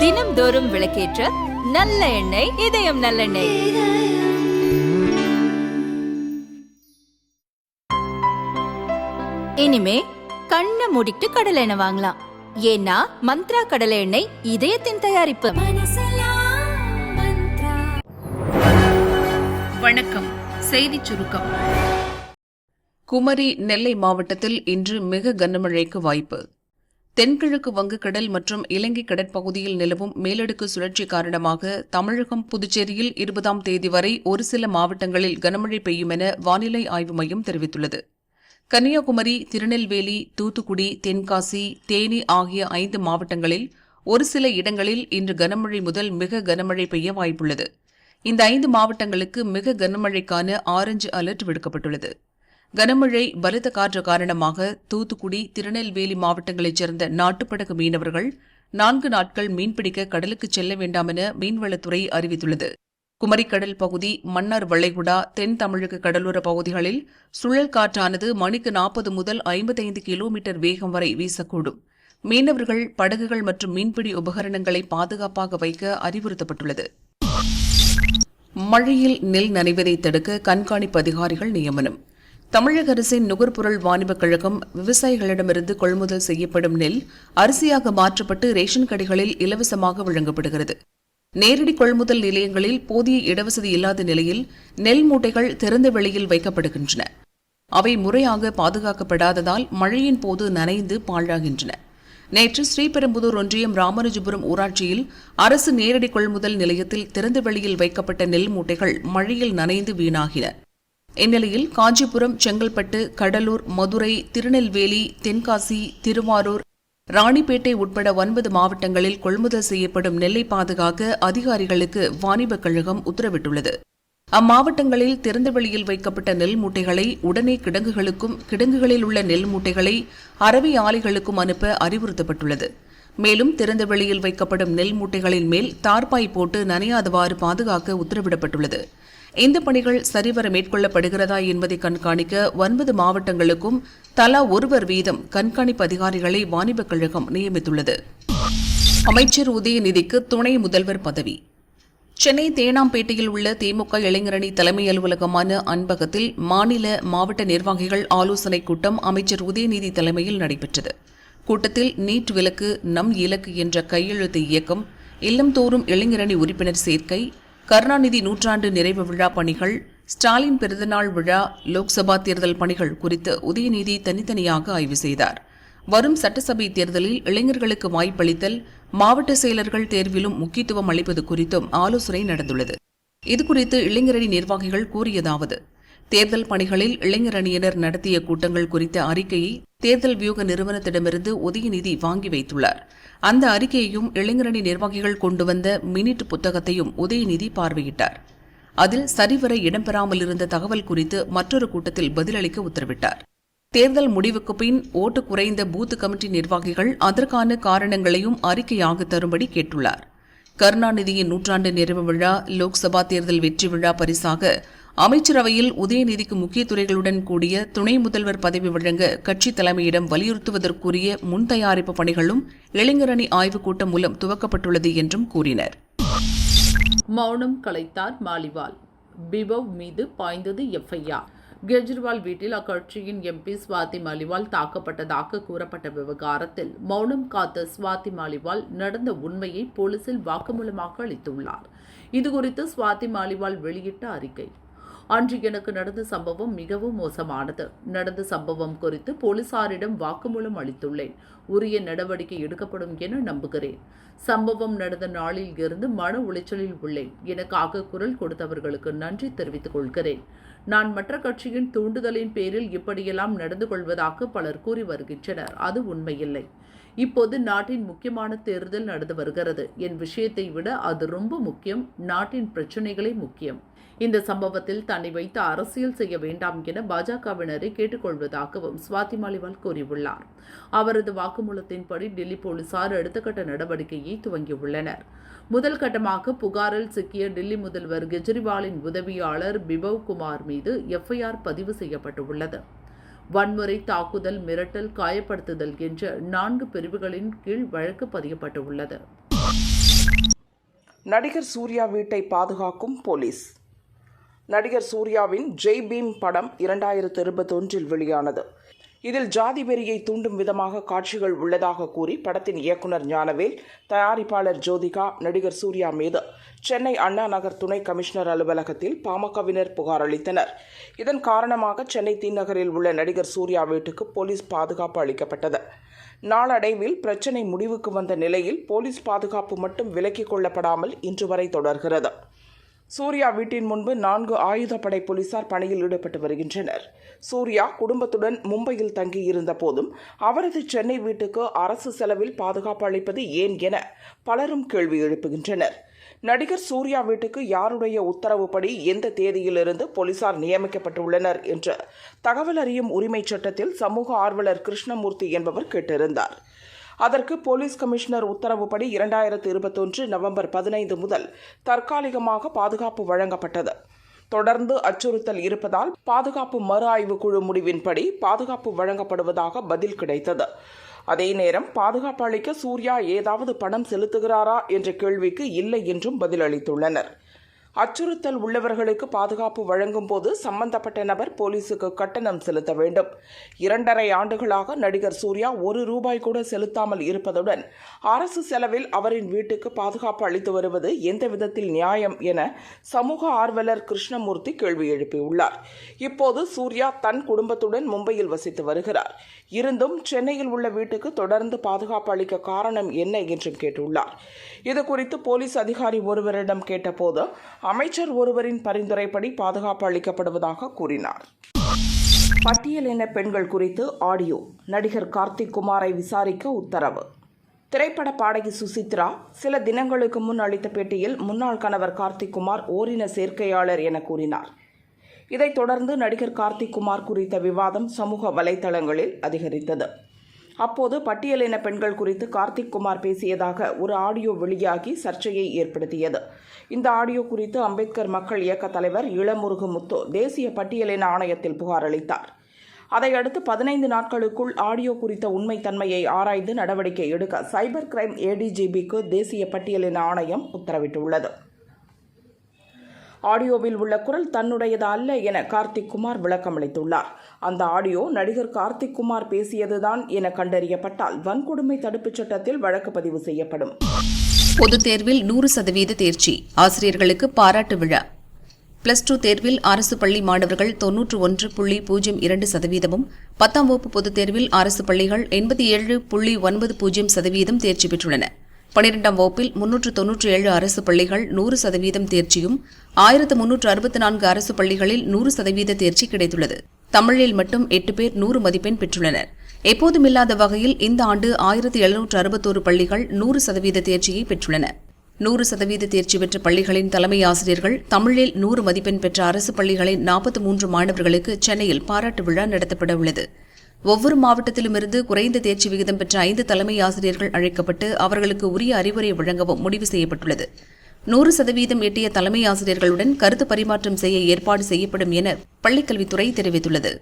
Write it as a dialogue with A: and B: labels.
A: தினம்தோறும் விளக்கேற்ற நல்ல எண்ணெய் இதயம் நல்லெண்ணெய். இனிமே கண்ணை மூடிட்டு கடலை எண்ணெய் வாங்கலாம். ஏன்னா மந்த்ரா கடலை எண்ணெய் இதயத்தின் தயாரிப்பு.
B: வணக்கம். செய்திச் சுருக்கம்.
C: குமரி நெல்லை மாவட்டத்தில் இன்று மிக கனமழைக்கு வாய்ப்பு. தென்கிழக்கு வங்கக்கடல் மற்றும் இலங்கை கடற்பகுதியில் நிலவும் மேலடுக்கு சுழற்சி காரணமாக தமிழகம் புதுச்சேரியில் இருபதாம் தேதி வரை ஒரு சில மாவட்டங்களில் கனமழை பெய்யும் என வானிலை ஆய்வு மையம் தெரிவித்துள்ளது. கன்னியாகுமரி திருநெல்வேலி தூத்துக்குடி தென்காசி தேனி ஆகிய ஐந்து மாவட்டங்களில் ஒரு சில இடங்களில் இன்று கனமழை முதல் மிக கனமழை பெய்ய வாய்ப்புள்ளது. இந்த ஐந்து மாவட்டங்களுக்கு மிக கனமழைக்கான ஆரஞ்சு அலர்ட் விடுக்கப்பட்டுள்ளது. கனமழை பலத்த காற்று காரணமாக தூத்துக்குடி திருநெல்வேலி மாவட்டங்களைச் சேர்ந்த நாட்டுப்படகு மீனவர்கள் நான்கு நாட்கள் மீன்பிடிக்க கடலுக்கு செல்ல வேண்டாம் என மீன்வளத்துறை அறிவித்துள்ளது. குமரிக்கடல் பகுதி மன்னார் வளைகுடா தென் தமிழக கடலோர பகுதிகளில் சுழல் காற்றானது மணிக்கு நாற்பது முதல் ஐம்பத்தைந்து கிலோமீட்டர் வேகம் வரை வீசக்கூடும். மீனவர்கள் படகுகள் மற்றும் மீன்பிடி உபகரணங்களை பாதுகாப்பாக வைக்க அறிவுறுத்தப்பட்டுள்ளது. மழையில் நெல் நனைவதை தடுக்க கண்காணிப்பு அதிகாரிகள் நியமனம். தமிழக அரசின் நுகர்பொருள் வாணிபக் கழகம் விவசாயிகளிடமிருந்து கொள்முதல் செய்யப்படும் நெல் அரிசியாக மாற்றப்பட்டு ரேஷன் கடைகளில் இலவசமாக வழங்கப்படுகிறது. நேரடி கொள்முதல் நிலையங்களில் போதிய இடவசதி இல்லாத நிலையில் நெல் மூட்டைகள் திறந்த வெளியில் வைக்கப்படுகின்றன. அவை முறையாக பாதுகாக்கப்படாததால் மழையின் போது நனைந்து பாழாகின்றன. நேற்று ஸ்ரீபெரும்புதூர் ஒன்றியம் ராமராஜபுரம் ஊராட்சியில் அரசு நேரடி கொள்முதல் நிலையத்தில் திறந்த வெளியில் வைக்கப்பட்ட நெல் மூட்டைகள் மழையில் நனைந்து வீணாகின. இந்நிலையில் காஞ்சிபுரம் செங்கல்பட்டு கடலூர் மதுரை திருநெல்வேலி தென்காசி திருவாரூர் ராணிப்பேட்டை உட்பட ஒன்பது மாவட்டங்களில் கொள்முதல் செய்யப்படும் நெல்லை பாதுகாக்க அதிகாரிகளுக்கு வாணிபக் கழகம் உத்தரவிட்டுள்ளது. அம்மாவட்டங்களில் திறந்தவெளியில் வைக்கப்பட்ட நெல் மூட்டைகளை உடனே கிடங்குகளுக்கும் கிடங்குகளில் உள்ள நெல் மூட்டைகளை அரவை ஆலைகளுக்கும் அனுப்ப அறிவுறுத்தப்பட்டுள்ளது. மேலும் திறந்தவெளியில் வைக்கப்படும் நெல் மூட்டைகளின் மேல் தார்பாய் போட்டு நனையாதவாறு பாதுகாக்க உத்தரவிடப்பட்டுள்ளது. இந்த பணிகள் சரிவர மேற்கொள்ளப்படுகிறதா என்பதை கண்காணிக்க ஒன்பது மாவட்டங்களுக்கும் தலா ஒருவர் வீதம் கண்காணிப்பு அதிகாரிகளை வாணிபக் கழகம் நியமித்துள்ளது. அமைச்சர் உதயநிதிக்கு துணை முதல்வர் பதவி. சென்னை தேனாம்பேட்டையில் உள்ள திமுக இளைஞரணி தலைமை அலுவலகமான அன்பகத்தில் மாநில மாவட்ட நிர்வாகிகள் ஆலோசனைக் கூட்டம் அமைச்சர் உதயநிதி தலைமையில் நடைபெற்றது. கூட்டத்தில் நீட் விலக்கு நம் இலக்கு என்ற கையெழுத்து இயக்கம் இல்லம்தோறும் இளைஞரணி உறுப்பினர் சேர்க்கை கருணாநிதி நூற்றாண்டு நிறைவு விழா பணிகள் ஸ்டாலின் பிறந்தநாள் விழா லோக்சபா தேர்தல் பணிகள் குறித்து உதயநிதி தனித்தனியாக ஆய்வு செய்தார். வரும் சட்டசபை தேர்தலில் இளைஞர்களுக்கு வாய்ப்பளித்தல் மாவட்ட செயலர்கள் தேர்விலும் முக்கியத்துவம் அளிப்பது குறித்தும் ஆலோசனை நடந்துள்ளது. இதுகுறித்து இளைஞரணி நிர்வாகிகள் கூறியதாவது தேர்தல் பணிகளில் இளைஞரணியினர் நடத்திய கூட்டங்கள் குறித்த அறிக்கையை தேர்தல் வியூக நிறுவனத்திடமிருந்து உதயநிதி வாங்கி வைத்துள்ளார். அந்த அறிக்கையையும் இளைஞரணி நிர்வாகிகள் கொண்டு வந்த மினிட் புத்தகத்தையும் உதயநிதி பார்வையிட்டார். அதில் சரிவர இடம்பெறாமல் இருந்த தகவல் குறித்து மற்றொரு கூட்டத்தில் பதிலளிக்க உத்தரவிட்டார். தேர்தல் முடிவுக்கு பின் ஓட்டு குறைந்த பூத் கமிட்டி நிர்வாகிகள் அதற்கான காரணங்களையும் அறிக்கையாக தரும்படி கேட்டுள்ளார். கருணாநிதியின் நூற்றாண்டு நிறைவு விழா லோக்சபா தேர்தல் வெற்றி விழா பரிசாக அமைச்சரவையில் உதயநிதிக்கு முக்கிய துறைகளுடன் கூடிய துணை முதல்வர் பதவி வழங்க கட்சி தலைமையிடம் வலியுறுத்துவதற்குரிய முன் தயாரிப்பு பணிகளும் இளைஞரணி ஆய்வுக் கூட்டம் மூலம் துவக்கப்பட்டுள்ளது என்றும் கூறினர்.
D: மௌனம் கலைத்தார் மாலிவால். பிபவ் மீது பாய்ந்தது எஃப்ஐஆர். கெஜ்ரிவால் வீட்டில் அக்கட்சியின் எம்பி ஸ்வாதி மாலிவால் தாக்கப்பட்டதாக கூறப்பட்ட விவகாரத்தில் மௌனம் காத்த ஸ்வாதி மாலிவால் நடந்த உண்மையை போலீசில் வாக்குமூலமாக அளித்துள்ளார். இதுகுறித்து ஸ்வாதி மாலிவால் வெளியிட்ட அறிக்கை. அன்று எனக்கு நடந்த சம்பவம் மிகவும் மோசமானது. நடந்த சம்பவம் குறித்து போலீசாரிடம் வாக்குமூலம் அளித்துள்ளேன். உரிய நடவடிக்கை எடுக்கப்படும் என நம்புகிறேன். சம்பவம் நடந்த நாளில் இருந்து மன உளைச்சலில் உள்ளேன். எனக்காக குரல் கொடுத்தவர்களுக்கு நன்றி தெரிவித்துக் கொள்கிறேன். நான் மற்ற கட்சியின் தூண்டுதலின் பேரில் இப்படியெல்லாம் நடந்து கொள்வதாக பலர் கூறி வருகின்றனர். அது உண்மையில்லை. இப்போது நாட்டின் முக்கியமான தேர்தல் நடந்து வருகிறது. என் விஷயத்தை விட அது ரொம்ப முக்கியம். நாட்டின் பிரச்சனைகளே முக்கியம். இந்த சம்பவத்தில் தன்னை வைத்து அரசியல் செய்ய வேண்டாம் என பாஜகவினரை கேட்டுக்கொள்வதாகவும் ஸ்வாதி மாலிவால் கூறியுள்ளார். அவரது வாக்குமூலத்தின்படி டெல்லி போலீசார் அடுத்த கட்ட நடவடிக்கையை துவங்கியுள்ளனர். முதல் கட்டமாக புகாரில் சிக்கிய டெல்லி முதல்வர் கெஜ்ரிவாலின் உதவியாளர் பிபவ் குமார் மீது எஃப்ஐஆர் பதிவு செய்யப்பட்டுள்ளது. வன்முறை தாக்குதல் மிரட்டல் காயப்படுத்துதல் என்ற நான்கு பிரிவுகளின் கீழ் வழக்கு பதியப்பட்டுள்ளது.
E: நடிகர் சூர்யா வீட்டை பாதுகாக்கும் போலீஸ். நடிகர் சூர்யாவின் ஜெய் பீம் படம் இரண்டாயிரத்து இருபத்தொன்றில் வெளியானது. இதில் ஜாதி வெறியை தூண்டும் விதமாக காட்சிகள் உள்ளதாக கூறி படத்தின் இயக்குனர் ஞானவேல் தயாரிப்பாளர் ஜோதிகா நடிகர் சூர்யா மீது சென்னை அண்ணா நகர் துணை கமிஷனர் அலுவலகத்தில் பாமகவினர் புகார் அளித்தனர். இதன் காரணமாக சென்னை தீநகரில் உள்ள நடிகர் சூர்யா வீட்டுக்கு போலீஸ் பாதுகாப்பு அளிக்கப்பட்டது. நாளடைவில் பிரச்சினை முடிவுக்கு வந்த நிலையில் போலீஸ் பாதுகாப்பு மட்டும் விலக்கிக் கொள்ளப்படாமல் இன்று வரை தொடர்கிறது. சூர்யா வீட்டின் முன்பு நான்கு ஆயுதப்படை போலீசார் பணியில் ஈடுபட்டு வருகின்றனர். சூர்யா குடும்பத்துடன் மும்பையில் தங்கியிருந்த போதும் அவரது சென்னை வீட்டுக்கு அரசு செலவில் பாதுகாப்பு அளிப்பது ஏன் என பலரும் கேள்வி எழுப்புகின்றனர். நடிகர் சூர்யா வீட்டுக்கு யாருடைய உத்தரவுப்படி எந்த தேதியிலிருந்து போலீசார் நியமிக்கப்பட்டுள்ளனர் என்று தகவல் அறியும் உரிமைச் சட்டத்தில் சமூக ஆர்வலர் கிருஷ்ணமூர்த்தி என்பவர் கேட்டிருந்தார். அதற்கு போலீஸ் கமிஷனர் உத்தரவுப்படி இரண்டாயிரத்து இருபத்தொன்று நவம்பர் பதினைந்து முதல் தற்காலிகமாக பாதுகாப்பு வழங்கப்பட்டது. தொடர்ந்து அச்சுறுத்தல் இருப்பதால் பாதுகாப்பு மறு ஆய்வு குழு முடிவின்படி பாதுகாப்பு வழங்கப்படுவதாக பதில் கிடைத்தது. அதே நேரம் பாதுகாப்பு அளிக்க சூர்யா ஏதாவது பணம் செலுத்துகிறாரா என்ற கேள்விக்கு இல்லை என்றும் பதிலளித்துள்ளனர். அச்சுறுத்தல் உள்ளவர்களுக்கு பாதுகாப்பு வழங்கும் போது சம்பந்தப்பட்ட நபர் போலீசுக்கு கட்டணம் செலுத்த வேண்டும். இரண்டரை ஆண்டுகளாக நடிகர் சூர்யா ஒரு ரூபாய் கூட செலுத்தாமல் இருப்பதுடன் அரசு செலவில் அவரின் வீட்டுக்கு பாதுகாப்பு அளித்து வருவது எந்த விதத்தில் நியாயம் என சமூக ஆர்வலர் கிருஷ்ணமூர்த்தி கேள்வி எழுப்பியுள்ளார். இப்போது சூர்யா தன் குடும்பத்துடன் மும்பையில் வசித்து வருகிறார். இருந்தும் சென்னையில் உள்ள வீட்டுக்கு தொடர்ந்து பாதுகாப்பு அளிக்க காரணம் என்ன என்றும் கேட்டுள்ளார். இது குறித்து போலீஸ் அதிகாரி ஒருவரிடம் கேட்டபோது அமைச்சர் ஒருவரின் பரிந்துரைப்படி பாதுகாப்பு அளிக்கப்படுவதாக கூறினார். பட்டியலின பெண்கள் குறித்து ஆடியோ. நடிகர் கார்த்திக் குமாரை விசாரிக்க உத்தரவு. திரைப்பட பாடகி சுசித்ரா சில தினங்களுக்கு முன் அளித்த பேட்டியில் முன்னாள் கணவர் கார்த்திக் குமார் ஓரின சேர்க்கையாளர் என கூறினார். இதைத் தொடர்ந்து நடிகர் கார்த்திக் குமார் குறித்த விவாதம் சமூக வலைதளங்களில் அதிகரித்தது. அப்போது பட்டியலின பெண்கள் குறித்து கார்த்திக் குமார் பேசியதாக ஒரு ஆடியோ வெளியாகி சர்ச்சையை ஏற்படுத்தியது. இந்த ஆடியோ குறித்து அம்பேத்கர் மக்கள் இயக்க தலைவர் இளமுருகு முத்து தேசிய பட்டியலின ஆணையத்தில் புகார் அளித்தார். அதையடுத்து பதினைந்து நாட்களுக்குள் ஆடியோ குறித்த உண்மைத்தன்மையை ஆராய்ந்து நடவடிக்கை எடுக்க சைபர் கிரைம் ஏடிஜிபிக்கு தேசிய பட்டியலின ஆணையம் உத்தரவிட்டுள்ளது. ஆடியோவில் உள்ள குரல் தன்னுடையது அல்ல என கார்த்திக் குமார் விளக்கமளித்துள்ளார் அந்த ஆடியோ நடிகர் கார்த்திக் குமார் பேசியதுதான் என கண்டறியப்பட்டால் வன்கொடுமை தடுப்புச் சட்டத்தில் வழக்கு பதிவு செய்யப்படும்.
C: பொதுத் தேர்வில் நூறு சதவீத தேர்ச்சி. ஆசிரியர்களுக்கு பாராட்டு விழா. பிளஸ் டூ தேர்வில் அரசு பள்ளி மாணவர்கள் தொன்னூற்று ஒன்று புள்ளி பூஜ்ஜியம் இரண்டு சதவீதமும் பத்தாம் வகுப்பு பொதுத் தேர்வில் அரசு பள்ளிகள் எண்பத்தி ஏழு புள்ளி ஒன்பது பூஜ்ஜியம் சதவீதம் தேர்ச்சி பெற்றுள்ளன. பனிரெண்டாம் வகுப்பில் முன்னூற்று தொன்னூற்றி ஏழு அரசு பள்ளிகள் நூறு சதவீதம் தேர்ச்சியும் ஆயிரத்து முன்னூற்று அறுபத்தி நான்கு அரசு பள்ளிகளில் நூறு சதவீத தேர்ச்சி கிடைத்துள்ளது. தமிழில் மட்டும் எட்டு பேர் நூறு மதிப்பெண் பெற்றுள்ளனர். எப்போதுமில்லாத வகையில் இந்த ஆண்டு ஆயிரத்து எழுநூற்று அறுபத்தோரு பள்ளிகள் நூறு சதவீத தேர்ச்சியை பெற்றுள்ளன. நூறு சதவீத தேர்ச்சி பெற்ற பள்ளிகளின் தலைமை ஆசிரியர்கள் தமிழில் நூறு மதிப்பெண் பெற்ற அரசு பள்ளிகளின் நாற்பத்தி மூன்று மாணவர்களுக்கு சென்னையில் பாராட்டு விழா நடத்தப்பட உள்ளது. ஒவ்வொரு மாவட்டத்திலுமிருந்து குறைந்த தேர்ச்சி விகிதம் பெற்ற ஐந்து தலைமை ஆசிரியர்கள் அழைக்கப்பட்டு அவர்களுக்கு உரிய அறிவுரை வழங்கவும் முடிவு செய்யப்பட்டுள்ளது. நூறு சதவீதம் எட்டிய தலைமை ஆசிரியர்களுடன் கருத்து பரிமாற்றம் செய்ய ஏற்பாடு செய்யப்படும் என பள்ளிக்கல்வித்துறை தெரிவித்துள்ளது.